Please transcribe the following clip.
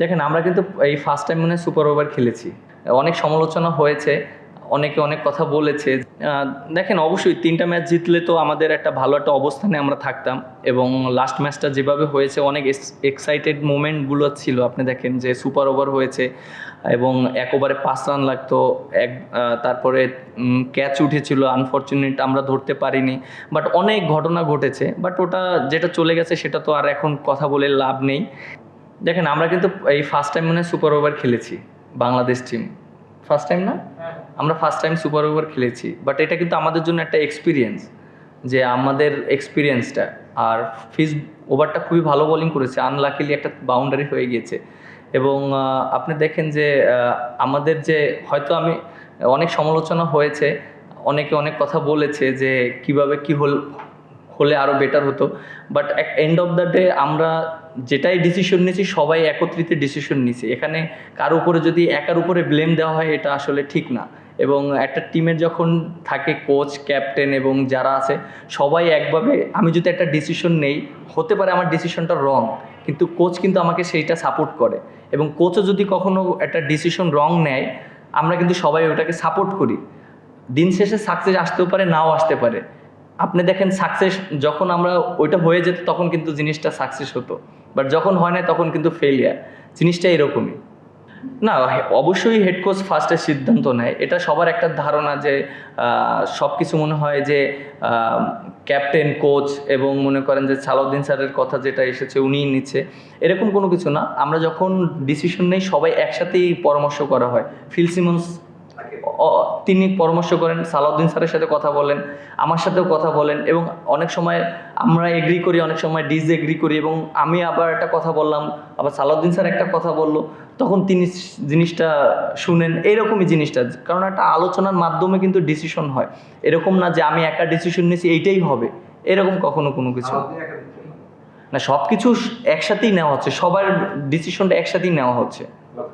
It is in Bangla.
দেখেন, আমরা কিন্তু এই ফার্স্ট টাইম মনে সুপার ওভার খেলেছি। অনেক সমালোচনা হয়েছে, অনেকে অনেক কথা বলেছে। দেখেন, অবশ্যই তিনটা ম্যাচ জিতলে তো আমাদের একটা ভালো একটা অবস্থানে আমরা থাকতাম এবং লাস্ট ম্যাচটা যেভাবে হয়েছে, অনেক এক্সাইটেড মোমেন্টগুলো ছিল। আপনি দেখেন যে সুপার ওভার হয়েছে এবং এক ওভারে পাঁচ রান লাগতো, এক তারপরে ক্যাচ উঠেছিল। আনফর্চুনেট আমরা ধরতে পারিনি বাট অনেক ঘটনা ঘটেছে। বাট ওটা যেটা চলে গেছে, সেটা তো আর এখন কথা বলে লাভ নেই। দেখেন আমরা কিন্তু এই ফার্স্ট টাইম মনে হয় সুপার ওভার খেলেছি বাংলাদেশ টিম ফার্স্ট টাইম না? আমরা ফার্স্ট টাইম সুপার ওভার খেলেছি বাট এটা কিন্তু আমাদের জন্য একটা এক্সপিরিয়েন্স যে আমাদের এক্সপিরিয়েন্সটা আর ফিস ওভারটা খুবই ভালো বোলিং করেছে আনলাকিলি একটা বাউন্ডারি হয়ে গিয়েছে। এবং আপনি দেখেন যে আমাদের যে হয়তো আমি অনেক সমালোচনা হয়েছে অনেকে অনেক কথা বলেছে যে কীভাবে কি হল হলে আরও বেটার হতো। But end of the day আমরা যেটাই ডিসিশন নিয়েছি সবাই একত্রিত ডিসিশন নিয়েছি এখানে কার উপরে যদি একার উপরে ব্লেম দেওয়া হয়, এটা আসলে ঠিক না। এবং একটা টিমের যখন থাকে কোচ ক্যাপ্টেন এবং যারা আছে, সবাই একভাবে, আমি যদি একটা ডিসিশন নেই, হতে পারে আমার ডিসিশনটা রং কিন্তু কোচ কিন্তু আমাকে সেইটা সাপোর্ট করে। এবং কোচও যদি কখনো একটা ডিসিশন রং নেয়, আমরা কিন্তু সবাই ওটাকে সাপোর্ট করি। দিন শেষে সাকসেস আসতেও পারে, নাও আসতে পারে। আপনি দেখেন সাকসেস যখন আমরা ওইটা হয়ে যেত তখন কিন্তু জিনিসটা সাকসেস হতো। বাট যখন হয় না তখন কিন্তু ফেলিয়ার জিনিসটা এরকমই। না, অবশ্যই হেড কোচ ফার্স্টে সিদ্ধান্ত নেয়। এটা সবার একটা ধারণা যে সব কিছু মনে হয় যে ক্যাপ্টেন কোচ এবং মনে করেন যে সালাউদ্দিন স্যারের কথা যেটা এসেছে উনিই নিচ্ছে। এরকম কোনো কিছু না। আমরা যখন ডিসিশন নেই সবাই একসাথেই পরামর্শ করা হয়। ফিল সিমন্স তিনি পরামর্শ করেন সালাউদ্দিন স্যারের সাথে কথা বলেন আমার সাথেও কথা বলেন এবং অনেক সময় আমরা এগ্রি করি অনেক সময় ডিস এগ্রি করি এবং আমি আবার একটা কথা বললাম আবার সালাউদ্দিন স্যার একটা কথা বলল তখন তিনি জিনিসটা শুনেন এইরকমই জিনিসটা কারণ একটা আলোচনার মাধ্যমে কিন্তু ডিসিশন হয়। এরকম না যে আমি একা ডিসিশন নিয়েছি এইটাই হবে এরকম কখনো কোনো কিছু। না সব কিছু একসাথেই নেওয়া হচ্ছে সবার ডিসিশনটা একসাথেই নেওয়া হচ্ছে।